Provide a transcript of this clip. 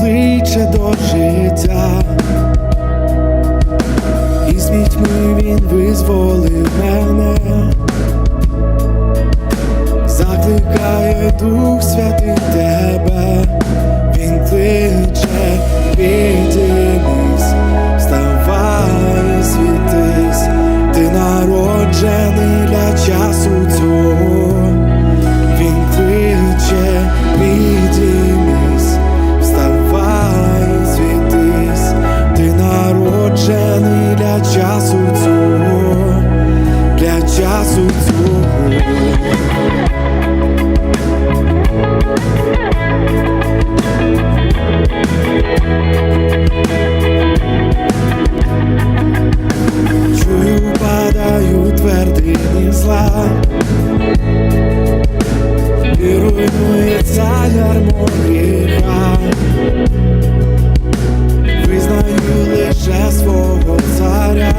кличе до життя, і з вітьми він визволив мене, закликає Дух Святий тебе, він кличе, серцю цього Чую, падаю твердині зла, і руйнується ярмо гріха лише свого царя.